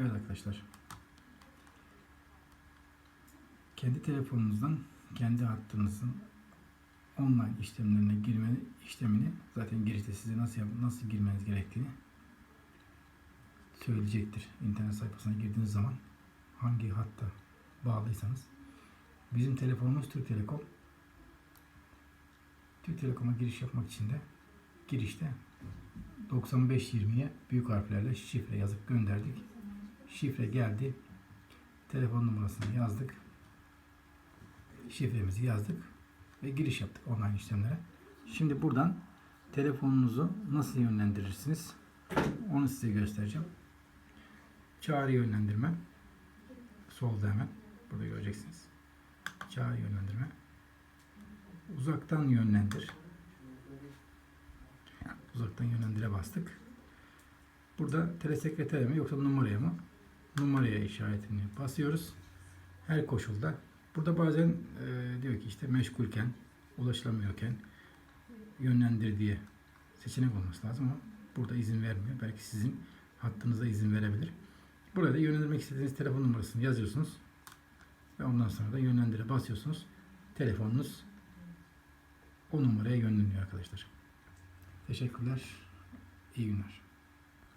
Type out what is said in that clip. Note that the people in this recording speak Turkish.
Evet arkadaşlar. Kendi telefonunuzdan kendi hattınızın online işlemlerine girme işlemini zaten girişte size nasıl yap, nasıl girmeniz gerektiğini söyleyecektir. İnternet sayfasına girdiğiniz zaman hangi hatta bağlıysanız. Bizim telefonumuz Türk Telekom. Türk Telekom'a giriş yapmak için de girişte 9520'ye büyük harflerle şifre yazıp gönderdik. Şifre geldi. Telefon numarasını yazdık. Şifremizi yazdık ve giriş yaptık online işlemlere. Şimdi buradan telefonunuzu nasıl yönlendirirsiniz? Onu size göstereceğim. Çağrı yönlendirme. Solda hemen. Burada göreceksiniz. Çağrı yönlendirme. Uzaktan yönlendir. Uzaktan yönlendire bastık. Burada telesekretere mi yoksa numaraya mı? Numaraya işaretini basıyoruz. Her koşulda. Burada bazen e, diyor ki işte meşgulken, ulaşılamıyorken yönlendir diye seçenek olması lazım ama burada izin vermiyor. Belki sizin hattınıza izin verebilir. Burada yönlendirmek istediğiniz telefon numarasını yazıyorsunuz. Ve ondan sonra da yönlendire basıyorsunuz. Telefonunuz o numaraya yönleniyor arkadaşlar. Teşekkürler. İyi günler.